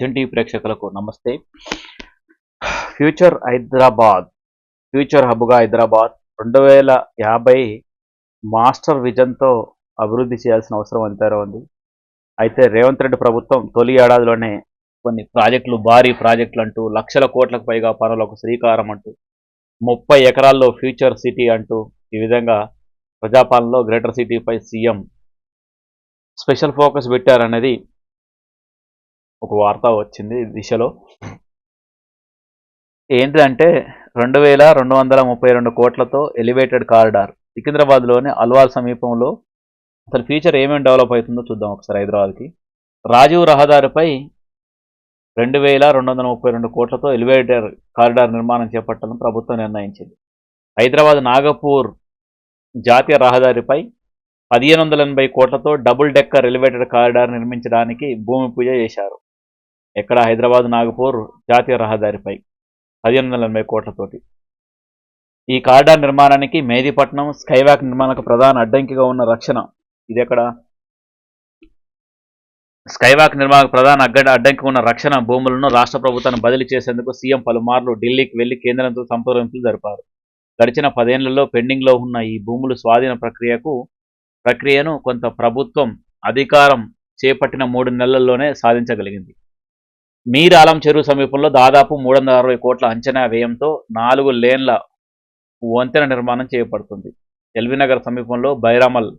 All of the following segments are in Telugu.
అర్జున్ టీవీ ప్రేక్షకులకు నమస్తే. ఫ్యూచర్ హైదరాబాద్ ఫ్యూచర్ హబ్గా హైదరాబాద్ రెండు వేల యాభై మాస్టర్ విజన్తో అభివృద్ధి చేయాల్సిన అవసరం ఎంతైనా ఉంది. అయితే రేవంత్ రెడ్డి ప్రభుత్వం తొలి ఏడాదిలోనే కొన్ని ప్రాజెక్టులు భారీ ప్రాజెక్టులు అంటూ లక్షల కోట్లకు పైగా పనులకు శ్రీకారం అంటూ ముప్పై ఎకరాల్లో ఫ్యూచర్ సిటీ అంటూ ఈ విధంగా ప్రజాపాలనలో గ్రేటర్ సిటీపై సీఎం స్పెషల్ ఫోకస్ పెట్టారనేది ఒక వార్త వచ్చింది దిశలో. ఏంటంటే రెండు వేల రెండు వందల ముప్పై రెండు కోట్లతో ఎలివేటెడ్ కారిడార్ సికింద్రాబాద్లోని అల్వాల్ సమీపంలో అసలు ఫ్యూచర్ ఏమేమి డెవలప్ అవుతుందో చూద్దాం ఒకసారి హైదరాబాద్కి. రాజీవ్ రహదారిపై రెండు వేల రెండు వందల ముప్పై రెండు కోట్లతో ఎలివేటర్ కారిడార్ నిర్మాణం చేపట్టాలని ప్రభుత్వం నిర్ణయించింది. హైదరాబాద్ నాగపూర్ జాతీయ రహదారిపై పదిహేను వందల ఎనభై కోట్లతో డబుల్ డెక్కర్ ఎలివేటెడ్ కారిడార్ నిర్మించడానికి భూమి పూజ చేశారు. ఎక్కడ హైదరాబాద్ నాగపూర్ జాతీయ రహదారిపై పదిహేను వందల ఎనభై కోట్లతోటి. ఈ కారిడార్ నిర్మాణానికి మేదీపట్నం స్కైవాక్ నిర్మాణకు ప్రధాన అడ్డంకిగా ఉన్న రక్షణ. ఇది ఎక్కడ స్కైవాక్ నిర్మాణ ప్రధాన అగ్గడ అడ్డంకి ఉన్న రక్షణ భూములను రాష్ట్ర ప్రభుత్వాన్ని బదిలీ చేసేందుకు సీఎం పలుమార్లు ఢిల్లీకి వెళ్ళి కేంద్రంతో సంప్రదింపులు జరిపారు. గడిచిన పదేళ్ళలో పెండింగ్లో ఉన్న ఈ భూములు స్వాధీన ప్రక్రియకు ప్రక్రియను కొంత ప్రభుత్వం అధికారం చేపట్టిన మూడు నెలల్లోనే సాధించగలిగింది. మీరాలం చెరువు సమీపంలో దాదాపు మూడు వందల అరవై కోట్ల అంచనా వ్యయంతో నాలుగు లేన్ల వంతెన నిర్మాణం చేయబడుతుంది. ఎల్బీనగర్ సమీపంలో బైరామల్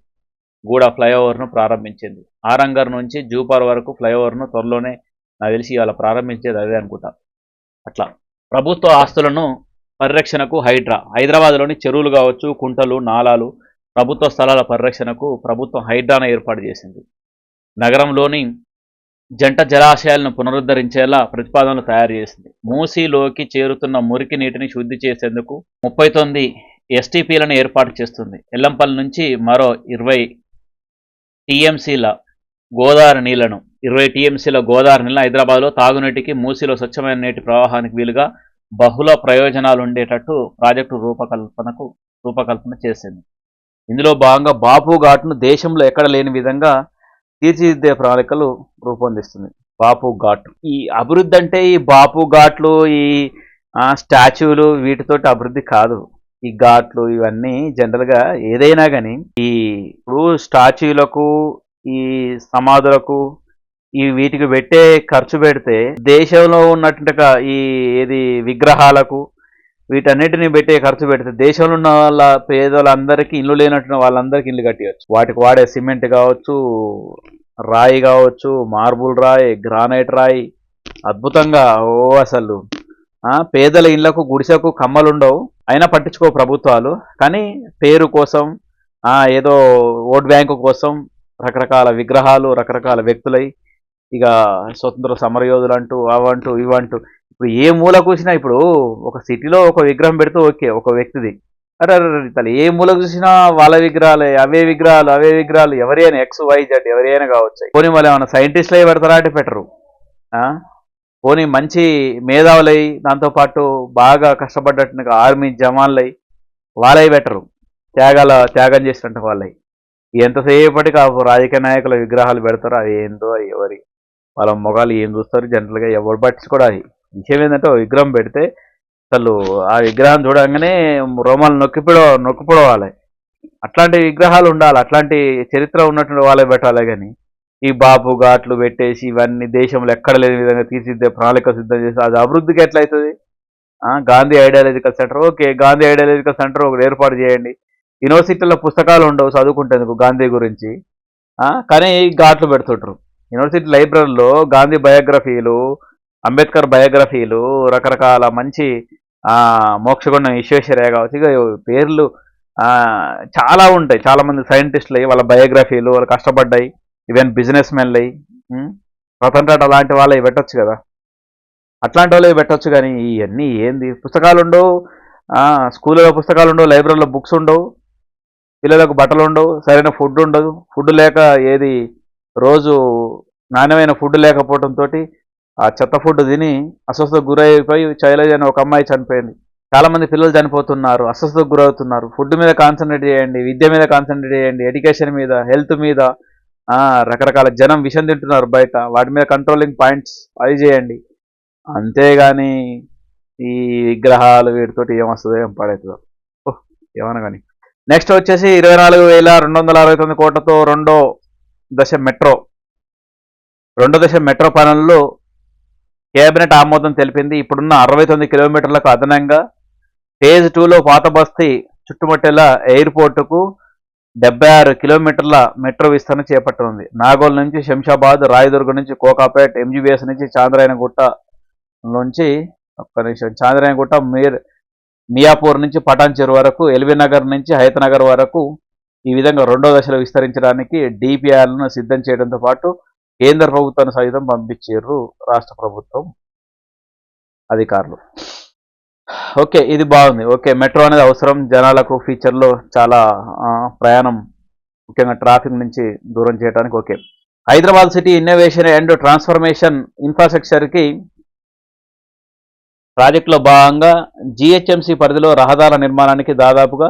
గూడ ఫ్లైఓవర్ను ప్రారంభించింది. ఆరంగర్ నుంచి జూపార్ వరకు ఫ్లైఓవర్ను త్వరలోనే నాకు తెలిసి ఇవాళ ప్రారంభించేది అదే అనుకుంటా. అట్లా. ప్రభుత్వ ఆస్తులను పరిరక్షణకు హైడ్రా. హైదరాబాద్లోని చెరువులు కావచ్చు కుంటలు నాలాలు ప్రభుత్వ స్థలాల పరిరక్షణకు ప్రభుత్వం హైడ్రాను ఏర్పాటు చేసింది. నగరంలోని జంట జలాశయాలను పునరుద్ధరించేలా ప్రతిపాదనలు తయారు చేసింది. మూసీలోకి చేరుతున్న మురికి నీటిని శుద్ధి చేసేందుకు ముప్పై తొమ్మిది ఎస్టీపీలను ఏర్పాటు చేస్తుంది. ఎల్లంపల్లి నుంచి మరో ఇరవై టీఎంసీల గోదావరి నీళ్ళను ఇరవై టీఎంసీల గోదావరి నీళ్ళ హైదరాబాద్లో తాగునీటికి మూసీలో స్వచ్ఛమైన నీటి ప్రవాహానికి వీలుగా బహుళ ప్రయోజనాలు ఉండేటట్టు ప్రాజెక్టు రూపకల్పనకు రూపకల్పన చేసింది. ఇందులో భాగంగా బాపు ఘాట్ను దేశంలో ఎక్కడ లేని విధంగా తీర్చిదిద్దే ప్రణాళికలు రూపొందిస్తుంది. బాపు ఘాట్. ఈ అభివృద్ధి అంటే ఈ బాపు ఘాట్లు ఈ స్టాచ్యూలు వీటితోటి అభివృద్ధి కాదు. ఈ ఘాట్లు ఇవన్నీ జనరల్గా ఏదైనా కానీ ఈ ఇప్పుడు స్టాచ్యూలకు ఈ సమాధులకు ఈ వీటికి పెట్టే ఖర్చు పెడితే దేశంలో ఉన్నట్టుగా ఈ ఏది విగ్రహాలకు వీటన్నిటిని పెట్టే ఖర్చు పెడితే దేశంలో ఉన్న వాళ్ళ పేదలందరికీ ఇల్లు లేనట్టు వాళ్ళందరికీ ఇల్లు కట్టేయచ్చు. వాటికి వాడే సిమెంట్ కావచ్చు రాయి కావచ్చు మార్బుల్ రాయి గ్రానైట్ రాయి. అద్భుతంగా ఓ అసలు పేదల ఇళ్ళకు గుడిసెకు కమ్మలుండవు. అయినా పట్టించుకో ప్రభుత్వాలు. కానీ పేరు కోసం ఏదో ఓట్ బ్యాంకు కోసం రకరకాల విగ్రహాలు రకరకాల వ్యక్తులై ఇక స్వతంత్ర సమరయోధులు అంటూ అవంటూ ఇవంటూ. ఇప్పుడు ఏ మూల కూసినా ఇప్పుడు ఒక సిటీలో ఒక విగ్రహం పెడితే ఓకే ఒక వ్యక్తిది. అరే అరే ఏ మూల చూసినా వాళ్ళ విగ్రహాలు అవే విగ్రహాలు అవే విగ్రహాలు. ఎవరైనా ఎక్స్ వై జెడ్ ఎవరైనా కావచ్చు. పోనీ వాళ్ళు ఏమైనా సైంటిస్ట్లే పెడతారా అంటే పెట్టరు. ఆ? పోనీ మంచి మేధావులై దాంతోపాటు బాగా కష్టపడ్డట్టుగా ఆర్మీ జవాన్లై వాళ్ళై పెట్టరు. త్యాగాల త్యాగం చేసినట్టు వాళ్ళై. ఎంతసేపటికి ఆ రాజకీయ నాయకుల విగ్రహాలు పెడతారు అవి ఏందో అవి ఎవరి వాళ్ళ మొగాలు ఏం చూస్తారు జనరల్గా ఎవరు పట్టించుకోవడానికి విషయం ఏంటంటే విగ్రహం పెడితే అసలు ఆ విగ్రహం చూడంగానే రోమాలు నొక్కిపడవ నొక్కిపడవాలి. అట్లాంటి విగ్రహాలు ఉండాలి. అట్లాంటి చరిత్ర ఉన్నటువంటి వాళ్ళే పెట్టాలి కానీ ఈ బాపు ఘాట్లు పెట్టేసి ఇవన్నీ దేశంలో ఎక్కడ లేని విధంగా తీర్చిద్దే ప్రణాళిక సిద్ధం చేసి అది అభివృద్ధికి ఎట్లయితుంది? Gandhi ideological centre okay Gandhi ideological centre ఒకటి ఏర్పాటు చేయండి. యూనివర్సిటీలో పుస్తకాలు ఉండవు చదువుకుంటేందుకు గాంధీ గురించి. కానీ ఈ ఘాట్లు పెడుతుంటారు. యూనివర్సిటీ లైబ్రరీలో గాంధీ బయోగ్రఫీలు అంబేద్కర్ బయోగ్రఫీలు రకరకాల మంచి మోక్షగుండం విశ్వేశ్వరయ్య కావచ్చు ఇక పేర్లు చాలా ఉంటాయి. చాలామంది సైంటిస్టులు అయ్యి వాళ్ళ బయోగ్రఫీలు వాళ్ళు కష్టపడ్డాయి. ఈవెన్ బిజినెస్ మెన్లు అయ్యి రతన్ టాటా అలాంటి వాళ్ళవి పెట్టొచ్చు కదా. అట్లాంటి వాళ్ళవి పెట్టొచ్చు కానీ ఇవన్నీ ఏంది? పుస్తకాలు ఉండవు స్కూల్లో పుస్తకాలు ఉండవు లైబ్రరీలో బుక్స్ ఉండవు. పిల్లలకు బట్టలు ఉండవు సరైన ఫుడ్ ఉండదు. ఫుడ్ లేక ఏది రోజు నాణ్యమైన ఫుడ్ లేకపోవడంతో ఆ చెత్త ఫుడ్ తిని అస్వస్థకు గురైపోయి చైలజ్ అనే ఒక అమ్మాయి చనిపోయింది. చాలామంది పిల్లలు చనిపోతున్నారు అస్వస్థకు గురవుతున్నారు. ఫుడ్ మీద కాన్సన్ట్రేట్ చేయండి విద్య మీద కాన్సన్ట్రేట్ చేయండి ఎడ్యుకేషన్ మీద హెల్త్ మీద రకరకాల జనం విషం తింటున్నారు బయట. వాటి మీద కంట్రోలింగ్ పాయింట్స్ అది చేయండి. అంతేగాని ఈ విగ్రహాలు వీటితోటి ఏమొస్తుందో ఏం పడవుతుందో ఓహ్ ఏమన్నా కానీ నెక్స్ట్ వచ్చేసి ఇరవై నాలుగు వేల రెండు వందల అరవై తొమ్మిది కోట్లతో రెండో దశ మెట్రో. రెండో దశ మెట్రో పనుల్లో కేబినెట్ ఆమోదం తెలిపింది. ఇప్పుడున్న అరవై తొమ్మిది కిలోమీటర్లకు అదనంగా ఫేజ్ టూలో పాత బస్తీ చుట్టుముట్టేలా ఎయిర్పోర్టుకు డెబ్బై ఆరు కిలోమీటర్ల మెట్రో విస్తరణ చేపట్టనుంది. నాగోల్ నుంచి శంషాబాద్ రాయదుర్గ నుంచి కోకాపేట్ ఎంజీబీఎస్ నుంచి చాంద్రాయనగుట్ట నుంచి ఒక్క నిమిషం. చాంద్రాయనగుట్ట మీర్ మియాపూర్ నుంచి పటాన్ చెరు వరకు ఎల్బీ నగర్ నుంచి హైతనగర్ వరకు ఈ విధంగా రెండో దశలో విస్తరించడానికి డిపిఆర్లను సిద్ధం చేయడంతో పాటు కేంద్ర ప్రభుత్వాన్ని సైతం పంపించారు రాష్ట్ర ప్రభుత్వం అధికారులు. ఓకే ఇది బాగుంది. ఓకే మెట్రో అనేది అవసరం. జనాలకు ఫ్యూచర్లో చాలా ప్రయాణం ముఖ్యంగా ట్రాఫిక్ నుంచి దూరం చేయడానికి okay. Hyderabad city innovation and transformation ఇన్ఫ్రాస్ట్రక్చర్కి ప్రాజెక్టులో భాగంగా జిహెచ్ఎంసీ పరిధిలో రహదారుల నిర్మాణానికి దాదాపుగా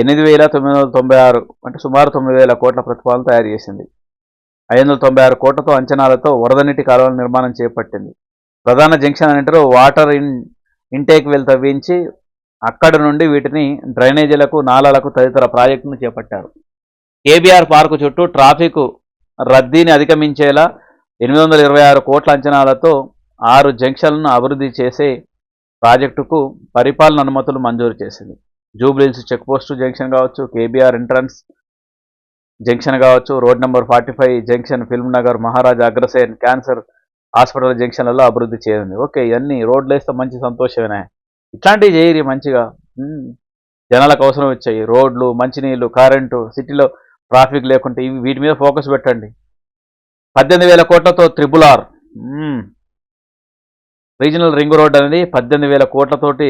ఎనిమిది వేల తొమ్మిది వందల తొంభై ఆరు అంటే సుమారు తొమ్మిది వేల కోట్ల ప్రతిపాదన తయారు చేసింది. ఐదు వందల తొంభై ఆరు కోట్లతో అంచనాలతో వరద నీటి కాలువల నిర్మాణం చేపట్టింది. ప్రధాన జంక్షన్ అన్నింటిలో వాటర్ ఇన్ ఇంటేక్ వెల్ తవ్వించి అక్కడి నుండి వీటిని డ్రైనేజీలకు నాలాలకు తదితర ప్రాజెక్టును చేపట్టారు. కేబీఆర్ పార్కు చుట్టూ ట్రాఫిక్ రద్దీని అధిగమించేలా ఎనిమిది వందల ఇరవై ఆరు కోట్ల అంచనాలతో ఆరు జంక్షన్లను అభివృద్ధి చేసే ప్రాజెక్టుకు పరిపాలన అనుమతులు మంజూరు చేసింది. జూబ్లీహిల్స్ చెక్పోస్ట్ జంక్షన్ కావచ్చు కేబీఆర్ ఎంట్రన్స్ జంక్షన్ కావచ్చు road number forty five junction film Nagar Maharaja Agrasen cancer hospital జంక్షన్లలో అభివృద్ధి చేయండి ఓకే ఇవన్నీ రోడ్లు వేస్తే మంచి సంతోషమేనా. ఇట్లాంటివి చేయరి మంచిగా. జనాలకు అవసరం వచ్చాయి. రోడ్లు మంచినీళ్ళు కరెంటు సిటీలో ట్రాఫిక్ లేకుంటే ఇవి వీటి మీద ఫోకస్ పెట్టండి. పద్దెనిమిది వేల కోట్లతో triple R regional ring road అనేది పద్దెనిమిది వేల కోట్లతోటి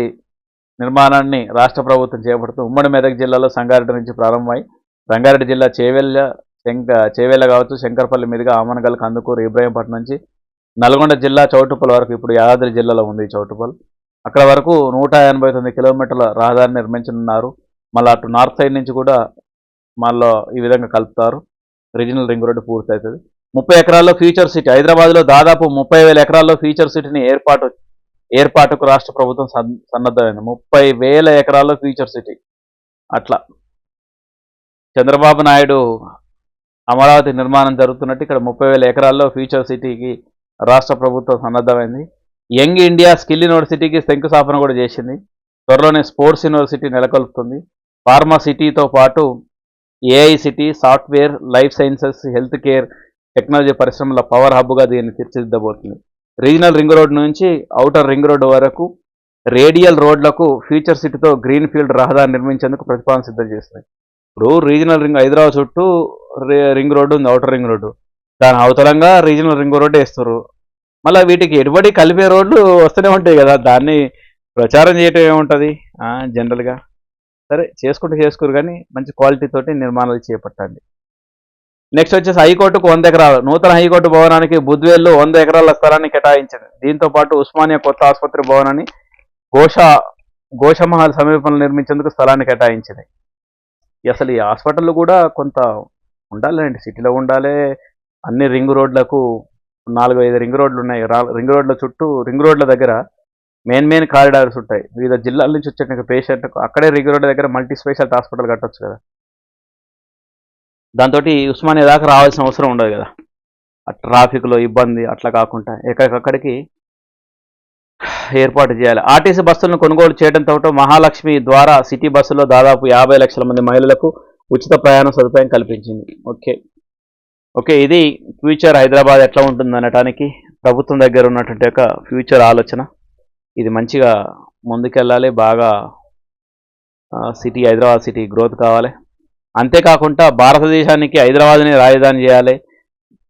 నిర్మాణాన్ని రాష్ట్ర ప్రభుత్వం చేపడుతూ ఉమ్మడి మెదక్ జిల్లాలో సంగారెడ్డి నుంచి ప్రారంభమై రంగారెడ్డి జిల్లా చేవెళ్ళ శంక చేవేళ్ళ కావచ్చు శంకరపల్లి మీదుగా ఆమనగల్ కందుకూరు ఇబ్రాహీంపట్నం నుంచి నల్గొండ జిల్లా చౌటుపల్ వరకు ఇప్పుడు యాదాద్రి జిల్లాలో ఉంది చౌటుపల్. అక్కడ వరకు నూట ఎనభై తొమ్మిది కిలోమీటర్ల రహదారిని నిర్మించనున్నారు. మళ్ళీ అటు నార్త్ సైడ్ నుంచి కూడా మళ్ళీ ఈ విధంగా కలుపుతారు. రీజనల్ రింగ్ రోడ్డు పూర్తవుతుంది. ముప్పై ఎకరాల్లో ఫ్యూచర్ సిటీ హైదరాబాద్లో దాదాపు ముప్పై వేల ఎకరాల్లో ఫ్యూచర్ సిటీని ఏర్పాటు ఏర్పాటుకు రాష్ట్ర ప్రభుత్వం సన్- సన్నద్ధమైంది. ముప్పై వేల ఎకరాల్లో ఫ్యూచర్ సిటీ. అట్లా. చంద్రబాబు నాయుడు అమరావతి నిర్మాణం జరుగుతున్నట్టు ఇక్కడ ముప్పై వేల ఎకరాల్లో ఫ్యూచర్ సిటీకి రాష్ట్ర ప్రభుత్వం సన్నద్ధమైంది. యంగ్ ఇండియా స్కిల్ యూనివర్సిటీకి శంకుస్థాపన కూడా చేసింది. త్వరలోనే స్పోర్ట్స్ యూనివర్సిటీ నెలకొల్పుతుంది. ఫార్మా సిటీతో పాటు AI city software life sciences health care technology పరిశ్రమల పవర్ హబ్గా దీన్ని తీర్చిదిద్దబోతుంది. రీజనల్ రింగ్ రోడ్ నుంచి ఔటర్ రింగ్ రోడ్ వరకు రేడియల్ రోడ్లకు ఫ్యూచర్ సిటీతో గ్రీన్ ఫీల్డ్ రహదారి నిర్మించేందుకు ప్రతిపాదన సిద్ధం చేస్తున్నాయి. ఇప్పుడు రీజనల్ రింగ్ హైదరాబాద్ చుట్టూ రింగ్ రోడ్డు ఉంది ఔటర్ రింగ్ రోడ్డు దాని అవతలంగా రీజనల్ రింగ్ రోడ్డు వేస్తారు మళ్ళీ వీటికి ఎటుబడి కలిపే రోడ్లు వస్తూనే ఉంటాయి కదా దాన్ని ప్రచారం చేయటం ఏముంటుంది? జనరల్గా సరే చేసుకుంటూ చేసుకోరు కానీ మంచి క్వాలిటీ తోటి నిర్మాణాలు చేపట్టండి. నెక్స్ట్ వచ్చేసి హైకోర్టుకు వంద ఎకరాలు. నూతన హైకోర్టు భవనానికి బుద్వేల్లో వంద ఎకరాల స్థలాన్ని కేటాయించింది. దీంతో పాటు ఉస్మానియా కొత్త ఆసుపత్రి భవనాన్ని ఘోష ఘోషమహల్ సమీపంలో నిర్మించేందుకు స్థలాన్ని కేటాయించింది. అసలు ఈ హాస్పిటల్ కూడా కొంత ఉండాలండి సిటీలో ఉండాలి. అన్ని రింగ్ రోడ్లకు నాలుగు ఐదు రింగ్ రోడ్లు ఉన్నాయి. రింగ్ రోడ్ల చుట్టూ రింగ్ రోడ్ల దగ్గర మెయిన్ మెయిన్ కారిడార్స్ ఉంటాయి. వివిధ జిల్లాల నుంచి వచ్చే పేషెంట్ అక్కడే రింగ్ రోడ్ల దగ్గర మల్టీ స్పెషాలిటీ హాస్పిటల్ కట్టొచ్చు కదా. దాంతో ఉస్మానియా దాకా రావాల్సిన అవసరం ఉండదు కదా. ఆ ట్రాఫిక్లో ఇబ్బంది అట్లా కాకుండా ఎక్కడికక్కడికి ఏర్పాటు చేయాలి. ఆర్టీసీ బస్సులను కొనుగోలు చేయడంతో మహాలక్ష్మి ద్వారా సిటీ బస్సులో దాదాపు యాభై లక్షల మంది మహిళలకు ఉచిత ప్రయాణ సదుపాయం కల్పించింది. ఓకే. ఓకే ఇది ఫ్యూచర్ హైదరాబాద్ ఎట్లా ఉంటుంది అనటానికి ప్రభుత్వం దగ్గర ఉన్నటువంటి ఒక ఫ్యూచర్ ఆలోచన. ఇది మంచిగా ముందుకెళ్ళాలి బాగా సిటీ హైదరాబాద్ సిటీ గ్రోత్ కావాలి. అంతేకాకుండా భారతదేశానికి హైదరాబాద్ని రాజధాని చేయాలి.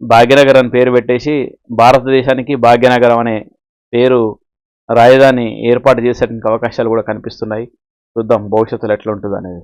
భాగ్యనగర్ అని పేరు పెట్టేసి భారతదేశానికి భాగ్యనగరం అనే పేరు రాజధాని ఏర్పాటు చేసేటువంటి అవకాశాలు కూడా కనిపిస్తున్నాయి. చూద్దాం భవిష్యత్తులో ఎట్లా ఉంటుంది అనేది